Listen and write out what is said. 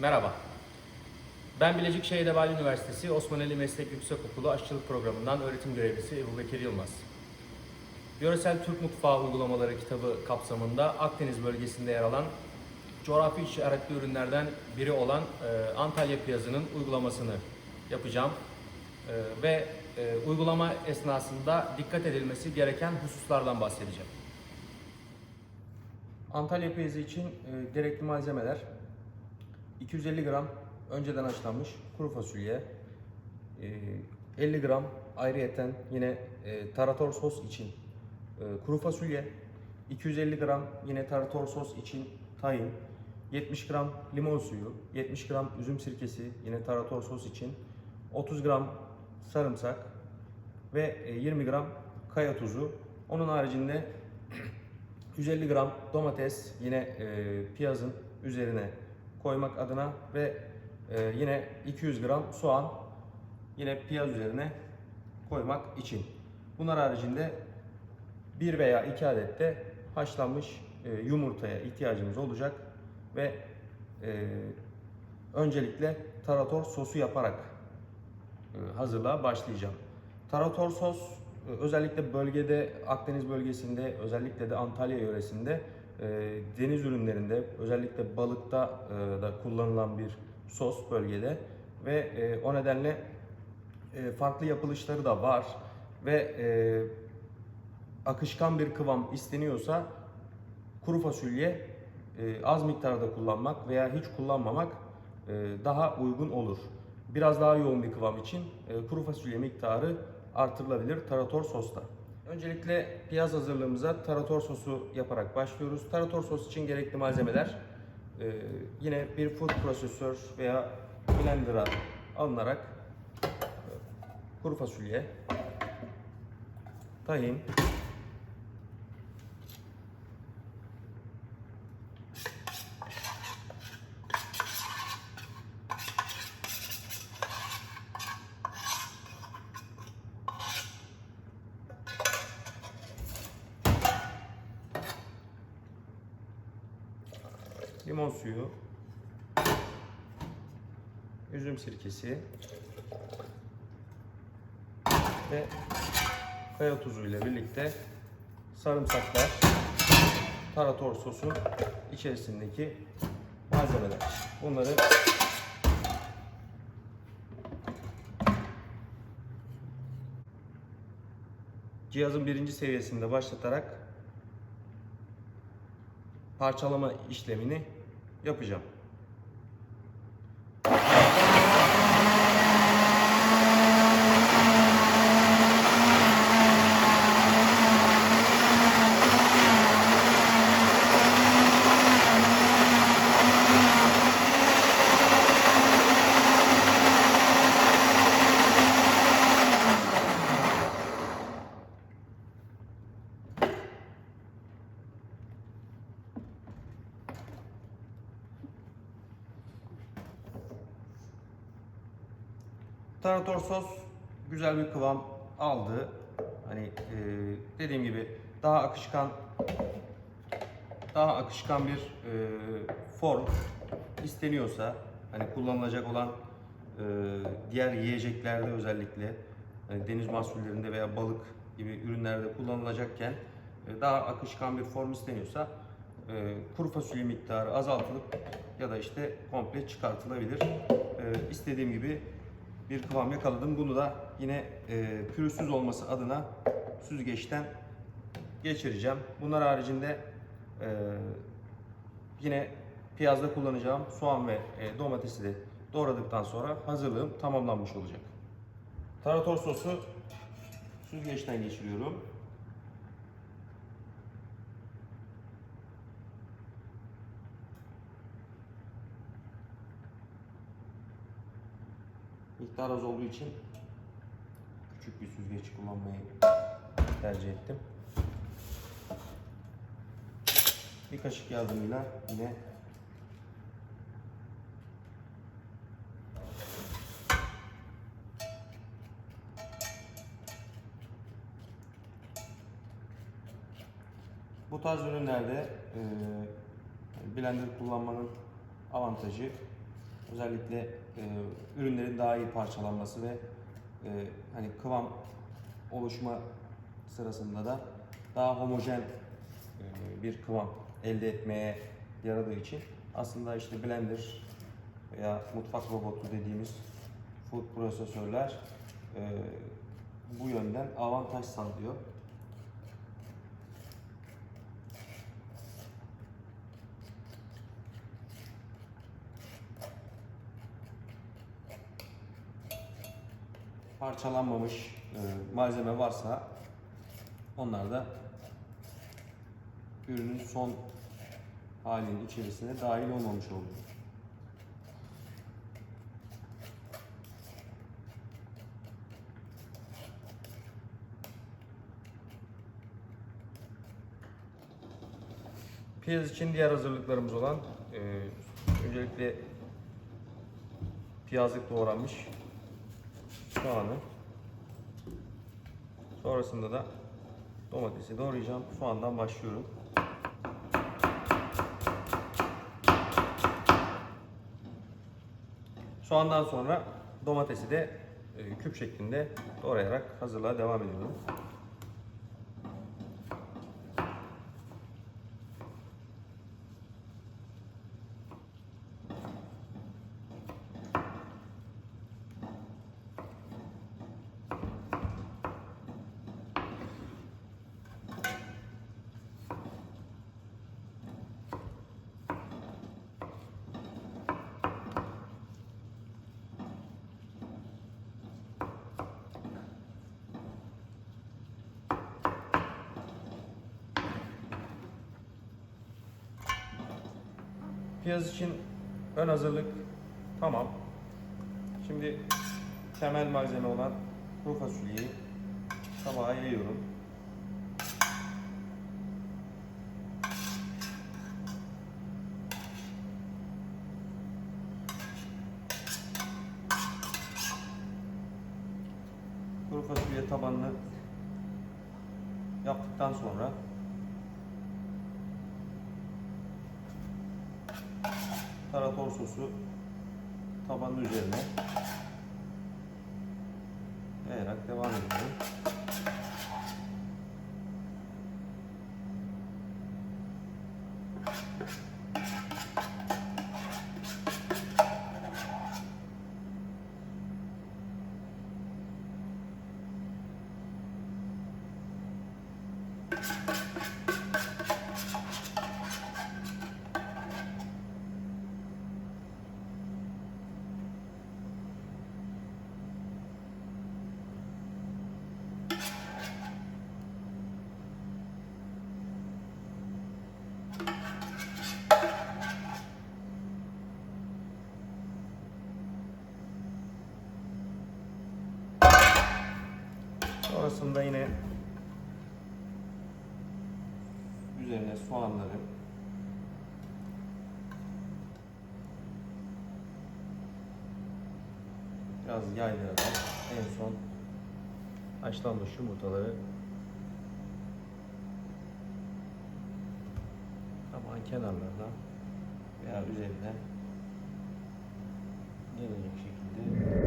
Merhaba. Ben Bilecik Şehir Ebali Üniversitesi Osmaneli Meslek Yüksekokulu Aşçılık Programı'ndan öğretim görevlisi Ebu Bekir Yılmaz. Yöresel Türk Mutfağı Uygulamaları kitabı kapsamında Akdeniz bölgesinde yer alan coğrafi işaretli ürünlerden biri olan e, Antalya piyazının uygulamasını yapacağım. E, ve e, uygulama esnasında dikkat edilmesi gereken hususlardan bahsedeceğim. Antalya piyazı için e, gerekli malzemeler 250 gram önceden haşlanmış kuru fasulye, e, 50 gram ayrıyeten yine e, tarator sos için e, kuru fasulye, 250 gram yine tarator sos için tahin, 70 gram limon suyu, 70 gram üzüm sirkesi yine tarator sos için, 30 gram sarımsak ve e, 20 gram kaya tuzu. Onun haricinde 150 gram domates yine e, piyazın üzerine koymak adına ve e, yine 200 gram soğan yine piyaz üzerine koymak için. Bunlar haricinde bir veya iki adet de haşlanmış e, yumurtaya ihtiyacımız olacak ve e, öncelikle tarator sosu yaparak e, hazırlığa başlayacağım. Tarator sos e, özellikle bölgede Akdeniz bölgesinde özellikle de Antalya yöresinde e, deniz ürünlerinde özellikle balıkta e, da kullanılan bir sos bölgede ve e, o nedenle e, farklı yapılışları da var ve akışkan bir kıvam isteniyorsa kuru fasulye az miktarda kullanmak veya hiç kullanmamak daha uygun olur. Biraz daha yoğun bir kıvam için kuru fasulye miktarı artırılabilir tarator sosta. Öncelikle piyaz hazırlığımıza tarator sosu yaparak başlıyoruz. Tarator sos için gerekli malzemeler e, yine bir food prosesör veya blender'a alınarak e, kuru fasulye, tahin, limon suyu, üzüm sirkesi ve kaya tuzu ile birlikte sarımsaklar, tarator sosun içerisindeki malzemeler. Bunları cihazın birinci seviyesinde başlatarak parçalama işlemini yapacağım. Tarator sos güzel bir kıvam aldı. Hani e, dediğim gibi daha akışkan daha akışkan bir e, form isteniyorsa hani kullanılacak olan e, diğer yiyeceklerde özellikle hani deniz mahsullerinde veya balık gibi ürünlerde kullanılacakken e, daha akışkan bir form isteniyorsa e, kuru fasulye miktarı azaltılıp ya da işte komple çıkartılabilir. E, istediğim gibi bir kıvam yakaladım. Bunu da yine e, pürüzsüz olması adına süzgeçten geçireceğim. Bunlar haricinde e, yine piyazda kullanacağım soğan ve e, domatesi de doğradıktan sonra hazırlığım tamamlanmış olacak. Tarator sosu süzgeçten geçiriyorum. Miktar az olduğu için küçük bir süzgeç kullanmayı tercih ettim. Bir kaşık yardımıyla yine bu tarz ürünlerde e, blender kullanmanın avantajı Özellikle e, ürünlerin daha iyi parçalanması ve e, hani kıvam oluşma sırasında da daha homojen e, bir kıvam elde etmeye yaradığı için aslında işte blender veya mutfak robotu dediğimiz food prosesörler e, bu yönden avantaj sağlıyor. Parçalanmamış e, malzeme varsa onlar da ürünün son halinin içerisine dahil olmamış oluyor. Piyaz için diğer hazırlıklarımız olan e, öncelikle piyazlık doğranmış soğanı sonrasında da domatesi doğrayacağım. Soğandan başlıyorum. Soğandan sonra domatesi de e, küp şeklinde doğrayarak hazırlığa devam ediyorum. Piyaz için ön hazırlık tamam. Şimdi temel malzeme olan kuru fasulyeyi tabağa yayıyorum. Kuru fasulye tabanını yaptıktan sonra tarator sosu tabanın üzerine yayarak devam ediyorum. Sonrasında yine üzerine soğanları biraz yaylayarak en son haşlanmış yumurtaları tabağın kenarlarına veya üzerine gelecek şekilde